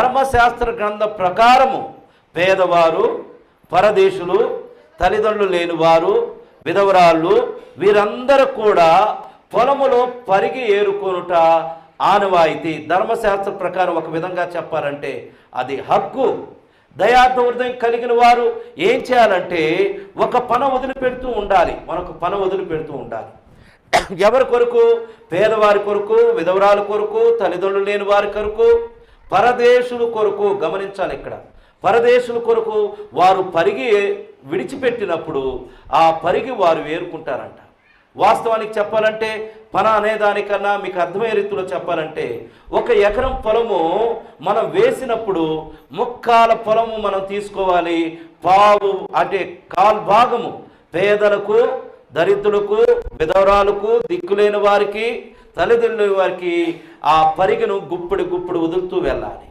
ధర్మశాస్త్ర గ్రంథ ప్రకారము పేదవారు పరదేశులు తల్లిదండ్రులు లేని వారు విధవరాళ్ళు వీరందరూ కూడా పొలములో పరిగి ఏరుకొనుట ఆనవాయితీ. ధర్మశాస్త్ర ప్రకారం ఒక విధంగా చెప్పాలంటే అది హక్కు. దయార్థ హృదయం కలిగిన వారు ఏం చేయాలంటే ఒక పన వదిలిపెడుతూ ఉండాలి. మనకు పన వదిలిపెడుతూ ఉండాలి. ఎవరి కొరకు? పేదవారి కొరకు విధవరాల కొరకు తల్లిదండ్రులు లేని వారి కొరకు పరదేశుల కొరకు గమనించాలి ఇక్కడ. పరదేశుల కొరకు వారు పరిగి విడిచిపెట్టినప్పుడు ఆ పరిగి వారు వేరుకుంటారంట. వాస్తవానికి చెప్పాలంటే పన అనేదానికన్నా మీకు అర్థమయ్యే రీతిలో చెప్పాలంటే ఒక ఎకరం పొలము మనం వేసినప్పుడు ముక్కాల పొలము మనం తీసుకోవాలి. పావు అంటే కాల్ భాగము పేదలకు దరిద్రులకు విధవరాలకు దిక్కులేని వారికి తల్లిదండ్రుల వారికి ఆ పరిగను గుప్పుడు గుప్పుడు వదులుతూ వెళ్ళాలి.